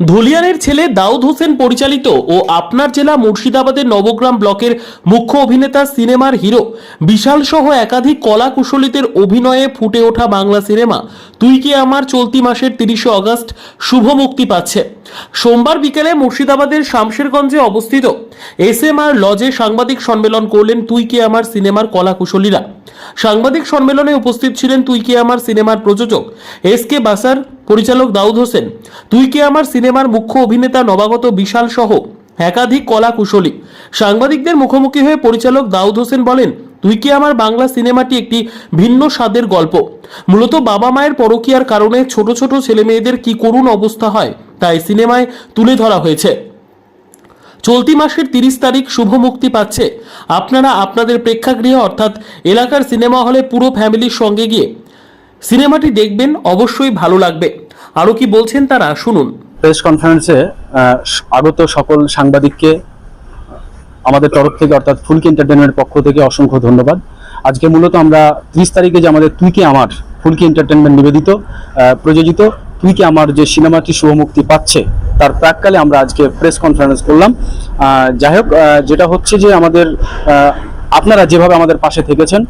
ধুলিয়ানের ছেলে দাউদ হোসেন পরিচালিত ও আপনার জেলা মুর্শিদাবাদের নবগ্রাম ব্লকের মুখ্য অভিনেতা সিনেমার হিরো, বিশাল সহ একাধিক কলা কুশলীদের অভিনয়ে ফুটে ওঠা বাংলা সিনেমা তুই কি আমার চলতি মাসের তিরিশে অগস্ট শুভ মুক্তি পাচ্ছে? সোমবার বিকেলে মুর্শিদাবাদের শামশেরগঞ্জে অবস্থিত এস এম আর লজে সাংবাদিক সম্মেলন করলেন তুই কি আমার সিনেমার কলা কুশলীরা। সাংবাদিক সম্মেলনে উপস্থিত ছিলেন তুই কি আমার সিনেমার প্রযোজক এস কে বাসার পরিচালক দাউদ হোসেন, তুই কি আমার সিনেমার মুখ্য অভিনেতা নবাগত বিশাল সহ একাধিক কলা কুশলী সাংবাদিকদের মুখোমুখি হয়ে পরিচালক দাউদ হোসেন বলেন, তুই কি আমার বাংলা সিনেমাটি একটি ভিন্ন স্বাদের গল্প? মূলত বাবা মায়ের পরকীয়ার কারণে ছোট ছোট ছেলে মেয়েদের কি করুণ অবস্থা হয়, তাই সিনেমায় তুলে ধরা হয়েছে। চলতি মাসের তিরিশ তারিখ শুভ মুক্তি পাচ্ছে। আপনারা আপনাদের প্রেক্ষাগৃহে অর্থাৎ এলাকার সিনেমা হলে পুরো ফ্যামিলির সঙ্গে গিয়ে সিনেমাটি দেখবেন, অবশ্যই ভালো লাগবে। আরও কি বলছেন তারা, শুনুন। প্রেস কনফারেন্সে আগত সকল সাংবাদিককে, আমাদের তরফ থেকে, অর্থাৎ ফুলকি এন্টারটেনমেন্টের পক্ষ থেকে অসংখ্য ধন্যবাদ। আজকে মূলত আমরা ত্রিশ তারিখে যে আমাদের তুই কি আমার, ফুলকি এন্টারটেনমেন্ট নিবেদিত প্রযোজিত তুই কি আমার যে সিনেমাটি শুভমুক্তি পাচ্ছে, তার প্রাককালে আমরা আজকে প্রেস কনফারেন্স করলাম। যাই হোক যেটা হচ্ছে যে আমাদের আপনারা যেভাবে আমাদের পাশে থেকেছেন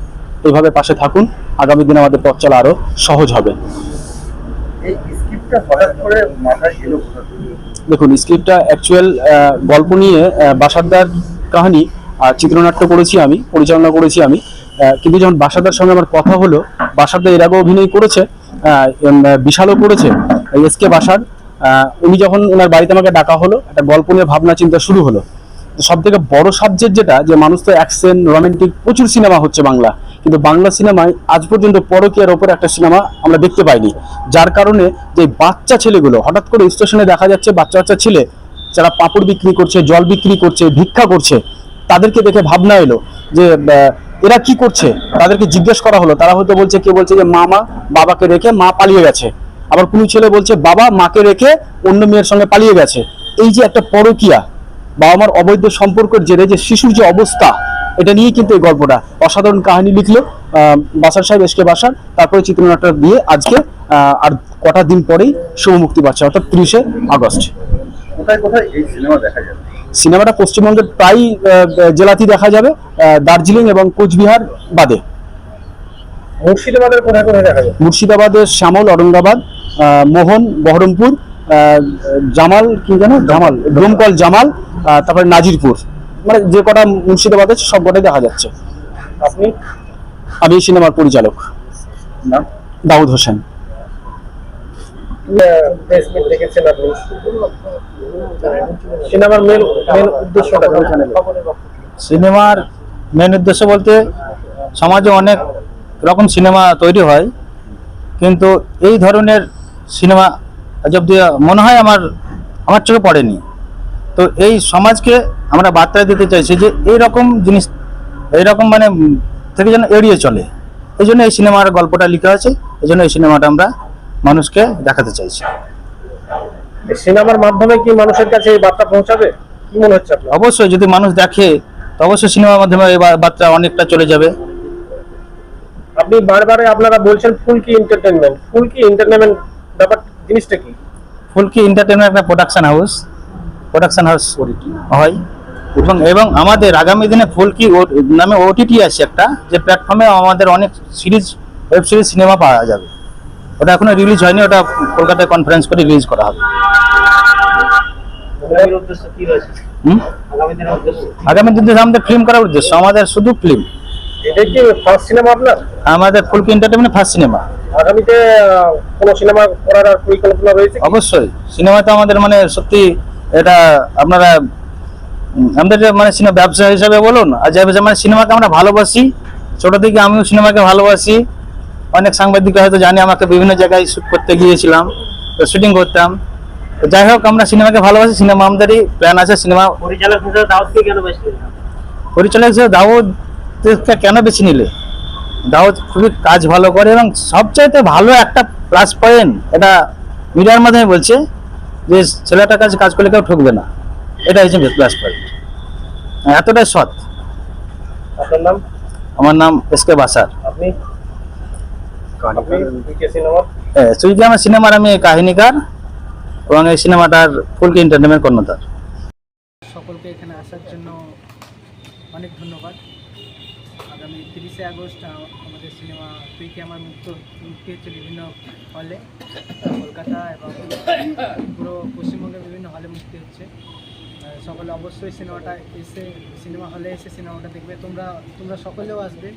এইভাবে পাশে থাকুন। আগামী দিনে আমাদের পথ চলা আরও সহজ হবে? দেখুন স্ক্রিপ্টটা অ্যাকচুয়াল গল্প নিয়ে বাসারদার কাহিনী আর চিত্রনাট্য করেছি আমি পরিচালনা করেছি আমি। কিন্তু যখন বাসাদার সঙ্গে আমার কথা হলো বাসাদা এর আগেও অভিনয় করেছে বিশালও করেছে। এস কে বাসার উনি যখন ওনার বাড়িতে আমাকে ডাকা হলো একটা গল্প নিয়ে ভাবনা চিন্তা শুরু হলো। সব থেকে বড় সাবজেক্ট যেটা, যে মানুষ তো অ্যাকশন রোমান্টিক প্রচুর সিনেমা হচ্ছে বাংলা। কিন্তু বাংলা সিনেমায় আজ পর্যন্ত পরকীয়ার ওপর একটা সিনেমা আমরা দেখতে পাইনি। যার কারণে যে বাচ্চা ছেলেগুলো, হঠাৎ করে স্টেশনে দেখা যাচ্ছে বাচ্চা বাচ্চা ছেলে, যারা পাঁপড় বিক্রি করছে, জল বিক্রি করছে, ভিক্ষা করছে, তাদেরকে দেখে ভাবনা এলো যে এরা কি করছে? তাদেরকে জিজ্ঞেস করা হলো। তারা হয়তো বলছে কে বলছে যে, মামা, বাবাকে রেখে মা পালিয়ে গেছে। আবার কোনো ছেলে বলছে, বাবা, মাকে রেখে অন্য মেয়ের সঙ্গে পালিয়ে গেছে। এই যে একটা পরকীয়া বাবা মার অবৈধ সম্পর্কের জেরে যে শিশুর যে অবস্থা এটা নিয়ে কিন্তু এই গল্পটা। অসাধারণ কাহিনী লিখলো বাসার সাহেব এসকে বাসার তারপরে চিত্রনাট্য দিয়ে আজকে আর কটা দিন পরেই শুভ মুক্তি পাচ্ছে অর্থাৎ ত্রিশে আগস্ট। কোথায় কোথায় এই সিনেমা দেখা যাবে? সিনেমাটা পশ্চিমবঙ্গের প্রায় জেলাতেই দেখা যাবে দার্জিলিং এবং কোচবিহার বাদে। মুর্শিদাবাদের কোথায় কোথায় দেখা যাবে? মুর্শিদাবাদের শ্যামল অরঙ্গাবাদ মোহন বহরমপুর জামাল কি জানো জামাল ডোমকল জামাল তারপরে নাজিরপুর। মানে যে কটা মুর্শিদাবাদ আছে সব কটাই দেখা যাচ্ছে। আপনি? আমি এই সিনেমার পরিচালক। নাম? দাউদ হোসেন। সিনেমার মেন মেন উদ্দেশ্যটা সিনেমার মেন উদ্দেশ্য বলতে সমাজে অনেক রকম সিনেমা তৈরি হয় কিন্তু এই ধরনের সিনেমা অব্দি মনে হয় আমার আমার চোখে পড়েনি। তো এই সমাজকে আমরা বার্তা দিতে চাইছি যে এই রকম জিনিস এই রকম মানে থেকে যেন এড়িয়ে চলে। এই জন্য এই সিনেমার গল্পটা লেখা আছে এই জন্য এই সিনেমাটা আমরা মানুষকে দেখাতে চাইছি। সিনেমার মাধ্যমে কি মানুষের কাছে এই বার্তা পৌঁছাবে? কি মনে হচ্ছে অবশ্যই যদি মানুষ দেখে তো অবশ্যই সিনেমার মাধ্যমে এই বার্তা অনেকটা চলে যাবে। আপনি বারবারে আপনারা বলছেন ফুল ফুলকি এন্টারটেনমেন্ট ফুলকি এন্টারটেনমেন্ট ব্যাপার জিনিসটা কি? ফুলকি এন্টারটেনমেন্ট একটা প্রোডাকশন হাউস প্রোডাকশন হাউস হয়। এবং এবং আমাদের আগামী দিনে ফুলকি ও- নামে ওটিটি আছে একটা যে প্ল্যাটফর্মে আমাদের অনেক সিরিজ ওয়েব সিরিজ সিনেমা পাওয়া যাবে। ওটা এখনও রিলিজ হয়নি ওটা কলকাতায় কনফারেন্স করে রিলিজ করা হবে। আগামী দিনে আমাদের ফিল্ম করার উদ্দেশ্য আমাদের শুধু ফিল্ম এটা কি ফার্স্ট সিনেমা আপনার? আমাদের ফুলকি এন্টারটেনমেন্ট ফার্স্ট সিনেমা আগামীতে কোনো সিনেমা করার পরিকল্পনা রয়েছে অবশ্যই। সিনেমা তো আমাদের মানে সত্যি এটা আপনারা আমাদের মানে সিনেমা ব্যবসা হিসাবে বলুন আর যে ব্যবসা মানে সিনেমাকে আমরা ভালোবাসি। ছোট থেকে আমিও সিনেমাকে ভালোবাসি। অনেক সাংবাদিক হয়তো জানি আমাকে বিভিন্ন জায়গায় শুট করতে গিয়েছিলাম তো শুটিং করতাম। তো যাই হোক আমরা সিনেমাকে ভালোবাসি সিনেমা আমাদেরই প্ল্যান আছে সিনেমা পরিচালক হিসেবে বেশি পরিচালক হিসেবে দাউদকে কেন বেছে নিলে? দাউদ খুবই কাজ ভালো করে এবং সবচাইতে ভালো একটা প্লাস পয়েন্ট এটা মিডিয়ার মাধ্যমে বলছে যে ছেলেটার কাছে কাজ করলে কেউ ঠকবে না। এটা হচ্ছে প্লাস পয়েন্ট এতটাই সৎ। আপনার নাম? আমার নাম এস কে বাসার আপনি আমার সিনেমার আমি কাহিনীকার এবং এই সিনেমাটার ফুলকে এন্টারটেনমেন্ট কর্ণধার। সকলকে এখানে আসার জন্য অনেক ধন্যবাদ। তিরিশে আগস্ট আমাদের সিনেমা তুই কি আমার মুক্ত, মুক্তি হচ্ছে বিভিন্ন হলে? কলকাতা এবং পুরো পশ্চিমবঙ্গের বিভিন্ন হলে মুক্তি হচ্ছে। সকলে অবশ্যই সিনেমাটা এসে, সিনেমা হলে এসে সিনেমাটা দেখবে। তোমরা তোমরা সকলেও আসবে।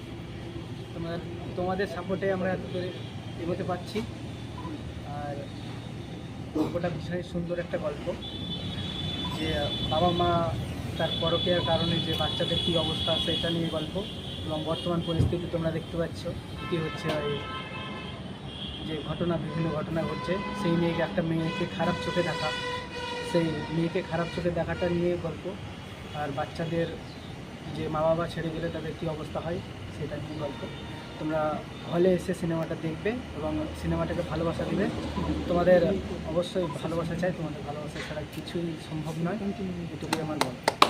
তোমার তোমাদের সাপোর্টে আমরা এত করে এগোতে পারছি। আর গল্পটা ভীষণই সুন্দর একটা গল্প। যে, বাবা মা তার পরকীয়ার কারণে যে বাচ্চাদের কী অবস্থা, সেটা নিয়ে গল্প। এবং বর্তমান পরিস্থিতি তোমরা দেখতে পাচ্ছ, কী হচ্ছে যে ঘটনা, বিভিন্ন ঘটনা ঘটছে, সেই মেয়েকে একটা মেয়েকে খারাপ চোখে দেখা, সেই মেয়েকে খারাপ চোখে দেখাটা নিয়ে গল্প, আর বাচ্চাদের যে মা বাবা ছেড়ে গেলে তাদের কী অবস্থা হয়, সেটা নিয়ে গল্প তোমরা হলে এসে সিনেমাটা দেখবে এবং সিনেমাটাকে ভালোবাসা দেবে তোমাদের অবশ্যই ভালোবাসা চাই, তোমাদের ভালোবাসা ছাড়া কিছুই সম্ভব নয়, এটুকুই আমার বলা।